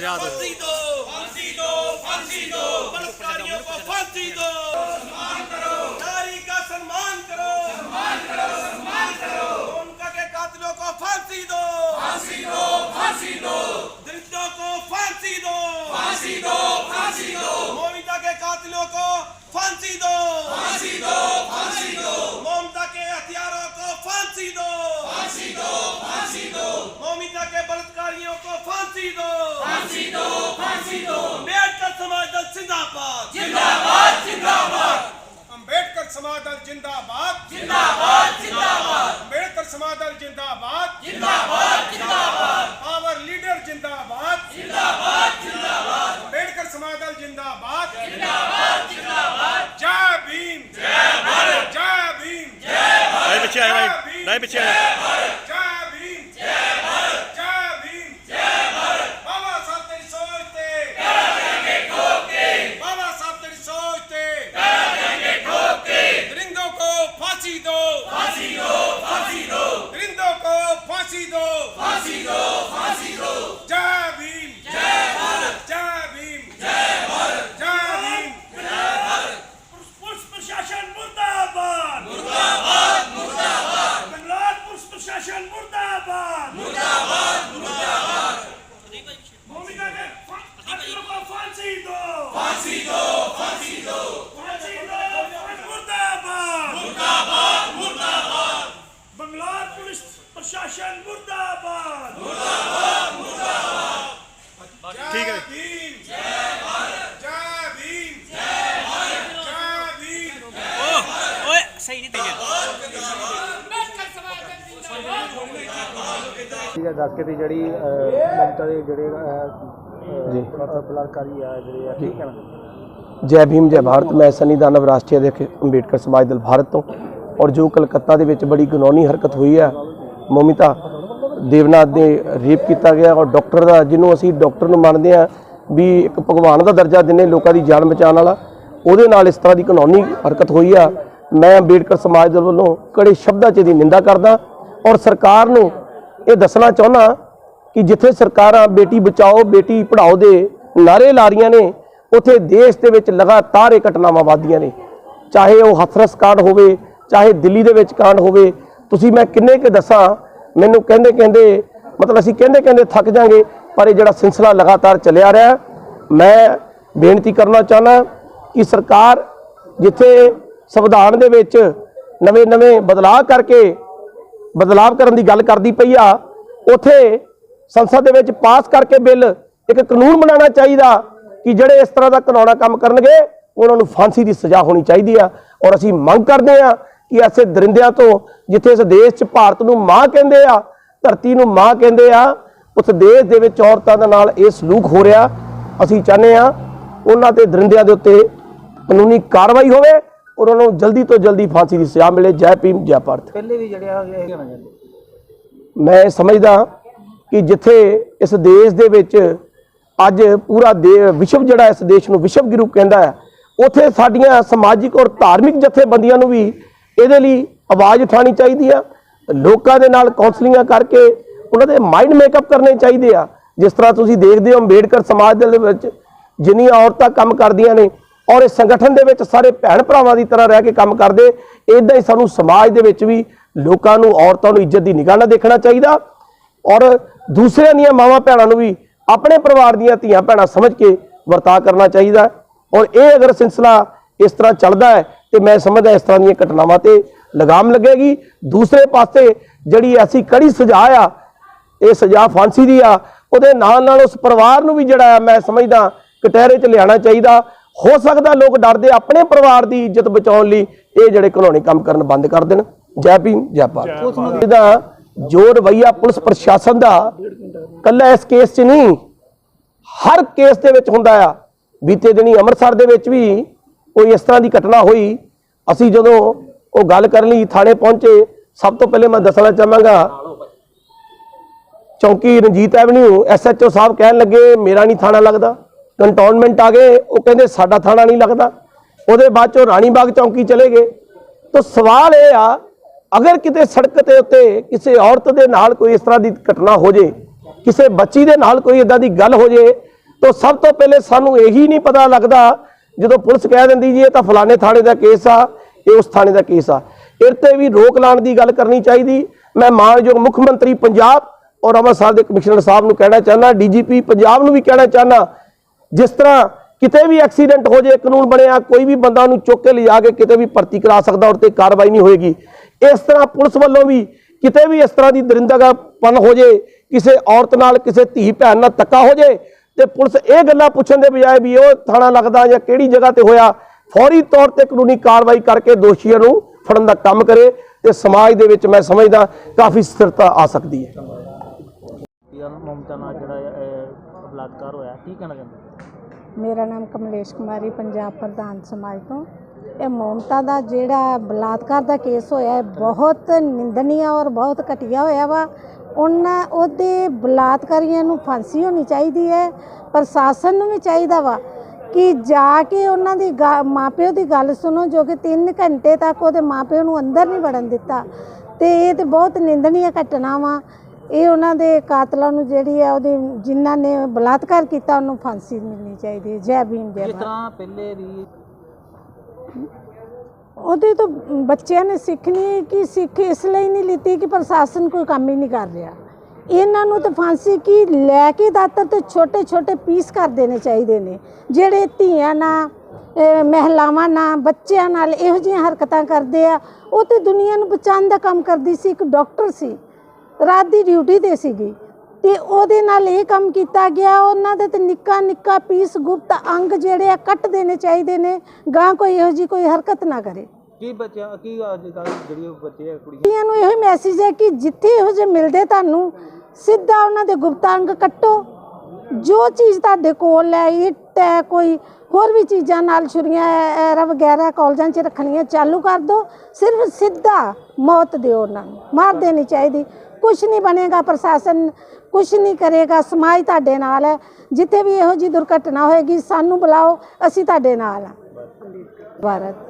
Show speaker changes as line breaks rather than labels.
fallado. ¡Fancito! ¡Fancito! ¡Fancito! ¡Fancito! ¡Fancito! ¡Fancito! ¡Fancido! ¡Fancido! ¡Movita
que cátilo! ¡Fancido! ¡Fancido! ¡Fancido! हसीना के
बलात्कारियों को फांसी दो। फांसी दो फांसी दो। अंबेडकर समाज दल जिंदाबाद। जिंदाबाद जिंदाबाद। अंबेडकर समाज दल जिंदाबाद। जिंदाबाद जिंदाबाद। अंबेडकर समाज दल जिंदाबाद। जिंदाबाद जिंदाबाद। पावर लीडर जिंदाबाद। जिंदाबाद जिंदाबाद। अंबेडकर समाज दल जिंदाबाद। जिंदाबाद जिंदाबाद। जय भीम। जय भारत। जय भीम। जय भारत। नहीं बच्चे नहीं
बच्चे ਪ੍ਰਸ਼ਾਸਨ ਮੁਰਦਾਬਾਦ
ਠੀਕ ਹੈ
ਭੀਮ ਜੈ ਭਾਰਤ ਜੈ ਭੀਮ ਜੈ ਭਾਰਤ ਜੈ ਭੀਮ
ਓਏ ਸਹੀ ਨਹੀਂ ਤੇਜ
ਠੀਕ ਹੈ ਦੱਸ ਕੇ ਦੀ ਜਿਹੜੀ ਮਮਤਾ ਦੇ ਜਿਹੜੇ ਜੀ। ਬਲਾਤਕਾਰੀ ਆ ਜਿਹੜੇ ਆ ਠੀਕ ਹੈ ਨਾ?
ਜੈ ਭੀਮ ਜੈ ਭਾਰਤ ਮੈਂ ਸਨੀ ਦਾਨਵ ਰਾਸ਼ਟਰੀ ਅੰਬੇਡਕਰ ਸਮਾਜ ਦਲ ਭਾਰਤ ਤੋਂ। ਔਰ ਜੋ ਕਲਕੱਤਾ ਦੇ ਵਿੱਚ ਬੜੀ ਗਨੌਨੀ ਹਰਕਤ ਹੋਈ ਹੈ ਮੋਮਿਤਾ ਦੇਵਨਾਥ ਦੇ ਰੇਪ ਕੀਤਾ ਗਿਆ ਔਰ ਡਾਕਟਰ ਦਾ ਜਿਹਨੂੰ ਅਸੀਂ ਡਾਕਟਰ ਨੂੰ ਮੰਨਦੇ ਆ ਵੀ ਇੱਕ ਭਗਵਾਨ ਦਾ ਦਰਜਾ ਦਿੰਨੇ ਲੋਕਾਂ ਦੀ ਜਾਨ ਬਚਾਉਣ ਵਾਲਾ, ਉਹਦੇ ਨਾਲ ਇਸ ਤਰ੍ਹਾਂ ਦੀ ਕਾਨੂੰਨੀ ਹਰਕਤ ਹੋਈ ਆ। ਮੈਂ ਅੰਬੇਡਕਰ ਸਮਾਜ ਦੇ ਵੱਲੋਂ ਕੜੇ ਸ਼ਬਦਾਂ 'ਚ ਇਹਦੀ ਨਿੰਦਾ ਕਰਦਾ ਔਰ ਸਰਕਾਰ ਨੂੰ ਇਹ ਦੱਸਣਾ ਚਾਹੁੰਦਾ ਕਿ ਜਿੱਥੇ ਸਰਕਾਰਾਂ ਬੇਟੀ ਬਚਾਓ, ਬੇਟੀ ਪੜ੍ਹਾਓ ਦੇ ਨਾਰੇ ਲਾ ਰਹੀਆਂ ਨੇ, ਉਥੇ ਦੇਸ਼ ਦੇ ਵਿੱਚ ਲਗਾਤਾਰ ਇਹ ਘਟਨਾਵਾਂ ਵਾਦੀਆਂ ਨੇ। ਚਾਹੇ ਉਹ ਹਥਰਸ ਕਾਂਡ ਹੋਵੇ, ਚਾਹੇ ਦਿੱਲੀ ਦੇ ਵਿੱਚ ਕਾਂਡ ਹੋਵੇ ਤੁਸੀਂ ਮੈਂ ਕਿੰਨੇ ਕੁ ਦੱਸਾਂ, ਮੈਨੂੰ ਕਹਿੰਦੇ ਕਹਿੰਦੇ, ਮਤਲਬ ਅਸੀਂ ਕਹਿੰਦੇ ਕਹਿੰਦੇ ਥੱਕ ਜਾਾਂਗੇ, ਪਰ ਇਹ ਜਿਹੜਾ ਸਿਲਸਿਲਾ ਲਗਾਤਾਰ ਚੱਲਿਆ ਰਿਹਾ, ਮੈਂ ਬੇਨਤੀ ਕਰਨਾ ਚਾਹੁੰਦਾ ਕਿ ਸਰਕਾਰ ਜਿੱਥੇ ਸੰਵਿਧਾਨ ਦੇ ਵਿੱਚ ਨਵੇਂ-ਨਵੇਂ ਬਦਲਾਅ ਕਰਕੇ ਬਦਲਾਅ ਕਰਨ ਦੀ ਗੱਲ ਕਰਦੀ ਪਈ ਆ, ਉਥੇ ਸੰਸਦ ਦੇ ਵਿੱਚ ਪਾਸ ਕਰਕੇ ਬਿੱਲ ਇੱਕ ਕਾਨੂੰਨ ਬਣਾਉਣਾ ਚਾਹੀਦਾ ਕਿ ਜਿਹੜੇ ਇਸ ਤਰ੍ਹਾਂ ਦਾ ਕਾਨੂੰਨਾ ਕੰਮ ਕਰਨਗੇ, ਉਹਨਾਂ ਨੂੰ ਫਾਂਸੀ ਦੀ ਸਜ਼ਾ ਹੋਣੀ ਚਾਹੀਦੀ ਆ। ਔਰ ਅਸੀਂ ਮੰਗ ਕਰਦੇ ਆ ਕਿ ਐਸੇ ਦਰਿੰਦਿਆਂ ਤੋਂ ਜਿੱਥੇ ਇਸ ਦੇਸ਼ 'ਚ ਭਾਰਤ ਨੂੰ ਮਾਂ ਕਹਿੰਦੇ ਆ ਧਰਤੀ ਨੂੰ ਮਾਂ ਕਹਿੰਦੇ ਆ ਉਸ ਦੇਸ਼ ਦੇ ਵਿੱਚ ਔਰਤਾਂ ਦੇ ਨਾਲ ਇਹ ਸਲੂਕ ਹੋ ਰਿਹਾ। ਅਸੀਂ ਚਾਹੁੰਦੇ ਆ ਉਹਨਾਂ ਤੇ ਦਰਿੰਦਿਆਂ ਦੇ ਉੱਤੇ ਕਾਨੂੰਨੀ ਕਾਰਵਾਈ ਹੋਵੇ ਔਰ ਉਹਨਾਂ ਨੂੰ ਜਲਦੀ ਤੋਂ ਜਲਦੀ ਫਾਂਸੀ ਦੀ ਸਜ਼ਾ ਮਿਲੇ। ਜੈ ਭੀਮ ਜੈ ਭਾਰਤ।
ਪਹਿਲੇ ਵੀ ਜਿਹੜੇ ਆ ਇਹ
ਮੈਂ ਸਮਝਦਾ ਕਿ ਜਿੱਥੇ ਇਸ ਦੇਸ਼ ਦੇ ਵਿੱਚ ਅੱਜ ਪੂਰਾ ਦੇ ਵਿਸ਼ਵ ਜਿਹੜਾ ਇਸ ਦੇਸ਼ ਨੂੰ ਵਿਸ਼ਵ ਗੁਰੂ ਕਹਿੰਦਾ ਹੈ ਉਥੇ ਸਾਡੀਆਂ ਸਮਾਜਿਕ ਔਰ ਧਾਰਮਿਕ ਜਥੇਬੰਦੀਆਂ ਨੂੰ ਵੀ ਇਹਦੇ ਲਈ ਆਵਾਜ਼ ਉਠਾਉਣੀ ਚਾਹੀਦੀ ਆ, ਲੋਕਾਂ ਦੇ ਨਾਲ ਕਾਉਂਸਲਿੰਗਾਂ ਕਰਕੇ ਉਹਨਾਂ ਦੇ ਮਾਈਂਡ ਮੇਕਅਪ ਕਰਨੇ ਚਾਹੀਦੇ ਆ। ਜਿਸ ਤਰ੍ਹਾਂ ਤੁਸੀਂ ਦੇਖਦੇ ਹੋ ਅੰਬੇਡਕਰ ਸਮਾਜ ਦੇ ਵਿੱਚ ਜਿੰਨੀਆਂ ਔਰਤਾਂ ਕੰਮ ਕਰਦੀਆਂ ਨੇ ਔਰ ਇਸ ਸੰਗਠਨ ਦੇ ਵਿੱਚ ਸਾਰੇ ਭੈਣ ਭਰਾਵਾਂ ਦੀ ਤਰ੍ਹਾਂ ਰਹਿ ਕੇ ਕੰਮ ਕਰਦੇ ਇਦਾਂ ਹੀ ਸਾਨੂੰ ਸਮਾਜ ਦੇ ਵਿੱਚ ਵੀ ਲੋਕਾਂ ਨੂੰ, ਔਰਤਾਂ ਨੂੰ ਇੱਜ਼ਤ ਦੀ ਨਿਗਾਹ ਨਾਲ ਦੇਖਣਾ ਚਾਹੀਦਾ। ਔਰ ਦੂਸਰਿਆਂ ਦੀਆਂ ਮਾਵਾਂ ਭੈਣਾਂ ਨੂੰ ਵੀ ਆਪਣੇ ਪਰਿਵਾਰ ਦੀਆਂ ਧੀਆਂ ਭੈਣਾਂ ਸਮਝ ਕੇ ਵਰਤਾ ਕਰਨਾ ਚਾਹੀਦਾ। ਔਰ ਇਹ ਅਗਰ ਸਿਲਸਿਲਾ ਇਸ ਤਰ੍ਹਾਂ ਚੱਲਦਾ ਹੈ ਤੇ ਮੈਂ ਸਮਝਦਾ ਇਸ ਤਰ੍ਹਾਂ ਦੀਆਂ ਘਟਨਾਵਾਂ ਤੇ ਲਗਾਮ ਲੱਗੇਗੀ। ਦੂਸਰੇ ਪਾਸੇ ਜਿਹੜੀ ਐਸੀ ਕੜੀ ਸਜ਼ਾ ਆ ਇਹ ਸਜ਼ਾ ਫਾਂਸੀ ਦੀ ਆ ਉਹਦੇ ਨਾਲ ਨਾਲ ਉਸ ਪਰਿਵਾਰ ਨੂੰ ਵੀ ਜਿਹੜਾ ਆ ਮੈਂ ਸਮਝਦਾ ਕਟਹਿਰੇ 'ਚ ਲਿਆਉਣਾ ਚਾਹੀਦਾ। ਹੋ ਸਕਦਾ ਲੋਕ ਡਰਦੇ ਆਪਣੇ ਪਰਿਵਾਰ ਦੀ ਇੱਜ਼ਤ ਬਚਾਉਣ ਲਈ ਇਹ ਜਿਹੜੇ ਕਾਨੂੰਨੀ ਕੰਮ ਕਰਨ ਬੰਦ ਕਰ ਦੇਣ। ਜੈ ਭੀਮ ਜੈ ਭਾਰਤ। ਇਹਦਾ ਜੋ ਰਵਈਆ ਪੁਲਿਸ ਪ੍ਰਸ਼ਾਸਨ ਦਾ ਕੱਲਾ ਇਸ ਕੇਸ 'ਚ ਨਹੀਂ ਹਰ ਕੇਸ ਦੇ ਵਿੱਚ ਹੁੰਦਾ ਆ। ਬੀਤੇ ਦਿਨੀ ਅੰਮ੍ਰਿਤਸਰ ਦੇ ਵਿੱਚ ਵੀ ਕੋਈ ਇਸ ਤਰ੍ਹਾਂ ਦੀ ਘਟਨਾ ਹੋਈ, ਅਸੀਂ ਜਦੋਂ ਉਹ ਗੱਲ ਕਰਨ ਲਈ ਥਾਣੇ ਪਹੁੰਚੇ, ਸਭ ਤੋਂ ਪਹਿਲੇ ਮੈਂ ਦੱਸਣਾ ਚਾਹਾਂਗਾ, ਚੌਂਕੀ ਰਣਜੀਤ ਐਵਨਿਊ ਐਸਐਚਓ ਸਾਹਿਬ ਕਹਿਣ ਲੱਗੇ, ਮੇਰਾ ਨਹੀਂ ਥਾਣਾ ਲੱਗਦਾ। ਕੰਟੋਨਮੈਂਟ ਆ ਗਏ, ਉਹ ਕਹਿੰਦੇ, ਸਾਡਾ ਥਾਣਾ ਨਹੀਂ ਲੱਗਦਾ। ਉਹਦੇ ਬਾਅਦ ਚੋਂ ਰਾਣੀ ਬਾਗ ਚੌਂਕੀ ਚਲੇ ਗਏ। ਤਾਂ ਸਵਾਲ ਇਹ ਆ, ਅਗਰ ਕਿਤੇ ਸੜਕ ਤੇ ਉੱਤੇ ਕਿਸੇ ਔਰਤ ਦੇ ਨਾਲ ਕੋਈ ਇਸ ਤਰ੍ਹਾਂ ਦੀ ਘਟਨਾ ਹੋ ਜੇ, ਕਿਸੇ ਬੱਚੀ ਦੇ ਨਾਲ ਕੋਈ ਇਦਾਂ ਦੀ ਗੱਲ ਹੋ ਜੇ, ਤਾਂ ਸਭ ਤੋਂ ਪਹਿਲੇ ਸਾਨੂੰ ਇਹੀ ਨਹੀਂ ਪਤਾ ਲੱਗਦਾ ਜਦੋਂ ਪੁਲਿਸ ਕਹਿ ਦਿੰਦੀ ਜੀ, ਇਹ ਤਾਂ ਫਲਾਣੇ ਥਾਣੇ ਦਾ ਕੇਸ ਆ, ਇਹ ਉਸ ਥਾਣੇ ਦਾ ਕੇਸ ਆ। ਇਹ ਤੇ ਵੀ ਰੋਕ ਲਾਉਣ ਦੀ ਗੱਲ ਕਰਨੀ ਚਾਹੀਦੀ। ਮੈਂ ਮਾਨਯੋਗ ਮੁੱਖ ਮੰਤਰੀ ਪੰਜਾਬ ਔਰ ਅੰਮ੍ਰਿਤਸਰ ਦੇ ਕਮਿਸ਼ਨਰ ਸਾਹਿਬ ਨੂੰ ਕਹਿਣਾ ਚਾਹੁੰਦਾ, ਡੀਜੀਪੀ ਪੰਜਾਬ ਨੂੰ ਵੀ ਕਹਿਣਾ ਚਾਹੁੰਦਾ, ਜਿਸ ਤਰ੍ਹਾਂ ਕਿਤੇ ਵੀ ਐਕਸੀਡੈਂਟ ਹੋ ਜੇ, ਕਾਨੂੰਨ ਬਣਿਆ, ਕੋਈ ਵੀ ਬੰਦਾ ਨੂੰ ਚੁੱਕ ਕੇ ਲਿਜਾ ਕੇ ਕਿਤੇ ਵੀ ਭਰਤੀ ਕਰਾ ਸਕਦਾ ਔਰ ਤੇ ਕਾਰਵਾਈ ਨਹੀਂ ਹੋਏਗੀ। ਇਸ ਤਰ੍ਹਾਂ ਪੁਲਿਸ ਵੱਲੋਂ ਵੀ ਕਿਤੇ ਵੀ ਇਸ ਤਰ੍ਹਾਂ ਦੀ ਦਰਿੰਦਗਾਪਨ ਹੋ ਜੇ, ਕਿਸੇ ਔਰਤ ਨਾਲ ਕਿਸੇ ਧੀ ਭੈਣ ਨਾਲ ਧੱਕਾ ਹੋ ਜੇ ਤੇ ਪੁਲਿਸ ਇਹ ਗੱਲਾਂ ਪੁੱਛਣ ਦੇ ਬਜਾਏ ਵੀ ਉਹ ਥਾਣਾ ਲੱਗਦਾ ਜਾਂ ਕਿਹੜੀ ਜਗ੍ਹਾ ਤੇ ਹੋਇਆ, ਫੌਰੀ ਤੌਰ ਤੇ ਕਾਨੂੰਨੀ ਕਾਰਵਾਈ ਕਰਕੇ ਦੋਸ਼ੀਆਂ ਨੂੰ ਫੜਨ ਦਾ ਕੰਮ ਕਰੇ ਤੇ ਸਮਾਜ ਦੇ ਵਿੱਚ ਮੈਂ ਸਮਝਦਾ ਕਾਫੀ ਸਥਿਰਤਾ ਆ ਸਕਦੀ ਹੈ।
ਯਾਰ ਮਮਤਾ ਨਾਲ ਜਿਹੜਾ ਬਲਾਤਕਾਰ ਹੋਇਆ ਕੀ ਕਹਿਣਾ ਚਾਹੁੰਦੇ
ਮੇਰਾ ਨਾਮ ਕਮਲੇਸ਼ ਕੁਮਾਰੀ, ਪੰਜਾਬ ਪ੍ਰਧਾਨ ਸਮਾਜ ਤੋਂ। ਇਹ ਮਮਤਾ ਦਾ ਜਿਹੜਾ ਬਲਾਤਕਾਰ ਦਾ ਕੇਸ ਹੋਇਆ ਹੈ ਬਹੁਤ ਨਿੰਦਨੀय ਔਰ ਬਹੁਤ ਘਟੀਆ ਹੋਇਆ ਵਾ। ਉਹਨਾਂ ਉਹਦੇ ਬਲਾਤਕਾਰੀਆਂ ਨੂੰ ਫਾਂਸੀ ਹੋਣੀ ਚਾਹੀਦੀ ਹੈ ਪ੍ਰਸ਼ਾਸਨ ਨੂੰ ਵੀ ਚਾਹੀਦਾ ਵਾ ਕਿ ਜਾ ਕੇ ਉਹਨਾਂ ਦੀ ਮਾਪਿਓ ਦੀ ਗੱਲ ਸੁਣੋ ਜੋ ਕਿ 3 ਘੰਟੇ ਤੱਕ ਉਹਦੇ ਮਾਪਿਓ ਨੂੰ ਅੰਦਰ ਨਹੀਂ ਵੜਨ ਦਿੱਤਾ। ਤੇ ਇਹ ਤੇ ਬਹੁਤ ਨਿੰਦਨੀय ਘਟਨਾ ਵਾ ਇਹ ਉਹਨਾਂ ਦੇ ਕਾਤਲਾਂ ਨੂੰ ਜਿਹੜੀ ਹੈ ਉਹਦੀ ਜਿਨ੍ਹਾਂ ਨੇ ਬਲਾਤਕਾਰ ਕੀਤਾ ਉਹਨੂੰ ਫਾਂਸੀ ਮਿਲਣੀ ਚਾਹੀਦੀ ਹੈ। ਜੈ ਭੀਮ ਜੈ
ਜਿਸ ਤਰ੍ਹਾਂ ਪਹਿਲੇ ਦੀ
ਉਹਦੇ ਤੋਂ ਬੱਚਿਆਂ ਨੇ ਸਿੱਖਣੀ ਕਿ ਸਿੱਖ ਇਸ ਲਈ ਨਹੀਂ ਲਿੱਤੀ ਕਿ ਪ੍ਰਸ਼ਾਸਨ ਕੋਈ ਕੰਮ ਹੀ ਨਹੀਂ ਕਰ ਰਿਹਾ। ਇਹਨਾਂ ਨੂੰ ਤਾਂ ਫਾਂਸੀ ਕੀ ਲੈ ਕੇ ਦਾਤਰ ਤੇ ਛੋਟੇ ਛੋਟੇ ਪੀਸ ਕਰ ਦੇਣੇ ਚਾਹੀਦੇ ਨੇ। ਜਿਹੜੇ ਧੀਆਂ ਨਾਲ ਮਹਿਲਾਵਾਂ ਨਾਲ ਬੱਚਿਆਂ ਨਾਲ ਇਹੋ ਜਿਹੀਆਂ ਹਰਕਤਾਂ ਕਰਦੇ ਆ, ਉਹ ਤੇ ਦੁਨੀਆ ਨੂੰ ਬਚਾਉਣ ਦਾ ਕੰਮ ਕਰਦੀ ਸੀ। ਇੱਕ ਡਾਕਟਰ ਸੀ, ਰਾਤ ਦੀ ਡਿਊਟੀ ਤੇ ਸੀਗੀ। ਤੇ ਉਹਦੇ ਨਾਲ ਇਹ ਕੰਮ ਕੀਤਾ ਗਿਆ ਉਹਨਾਂ ਦੇ ਤੇ ਨਿੱਕਾ ਨਿੱਕਾ ਪੀਸ ਗੁਪਤ ਅੰਗ ਜਿਹੜੇ ਆ ਕੱਟ ਦੇਣੇ ਚਾਹੀਦੇ ਨੇ ਗਾਂ ਕੋਈ ਇਹੋ ਜੀ ਕੋਈ ਹਰਕਤ ਨਾ ਕਰੇ।
ਕੀ ਬੱਚਾ ਕੀ ਅੱਜ ਕੱਲ੍ਹ ਜਿਹੜੀ ਬੱਚੇ ਆ
ਕੁੜੀਆਂ? ਨੂੰ ਇਹੋ ਮੈਸੇਜ ਹੈ ਕਿ ਜਿੱਥੇ ਇਹੋ ਜਿਹੇ ਮਿਲਦੇ ਤੁਹਾਨੂੰ ਸਿੱਧਾ ਉਹਨਾਂ ਦੇ ਗੁਪਤ ਅੰਗ ਕੱਟੋ। ਜੋ ਚੀਜ਼ ਤੁਹਾਡੇ ਕੋਲ ਹੈ ਇੱਟ ਹੈ ਕੋਈ ਹੋਰ ਵੀ ਚੀਜ਼ਾਂ ਨਾਲ ਛੁਰੀਆਂ ਐਰਾ ਵਗੈਰਾ ਕਾਲਜਾਂ 'ਚ ਰੱਖਣੀਆਂ ਚਾਲੂ ਕਰ ਦਿਓ ਸਿਰਫ ਸਿੱਧਾ ਮੌਤ ਦਿਓ ਉਹਨਾਂ ਨੂੰ ਮਾਰ ਦੇਣੀ ਚਾਹੀਦੀ। ਕੁਝ ਨਹੀਂ ਬਣੇਗਾ ਪ੍ਰਸ਼ਾਸਨ ਕੁਝ ਨਹੀਂ ਕਰੇਗਾ ਸਮਾਜ ਤੁਹਾਡੇ ਨਾਲ ਹੈ। ਜਿੱਥੇ ਵੀ ਇਹੋ ਜੀ ਦੁਰਘਟਨਾ ਹੋਏਗੀ ਸਾਨੂੰ ਬੁਲਾਓ ਅਸੀਂ ਤੁਹਾਡੇ ਨਾਲ ਹਾਂ। ਭਾਰਤ।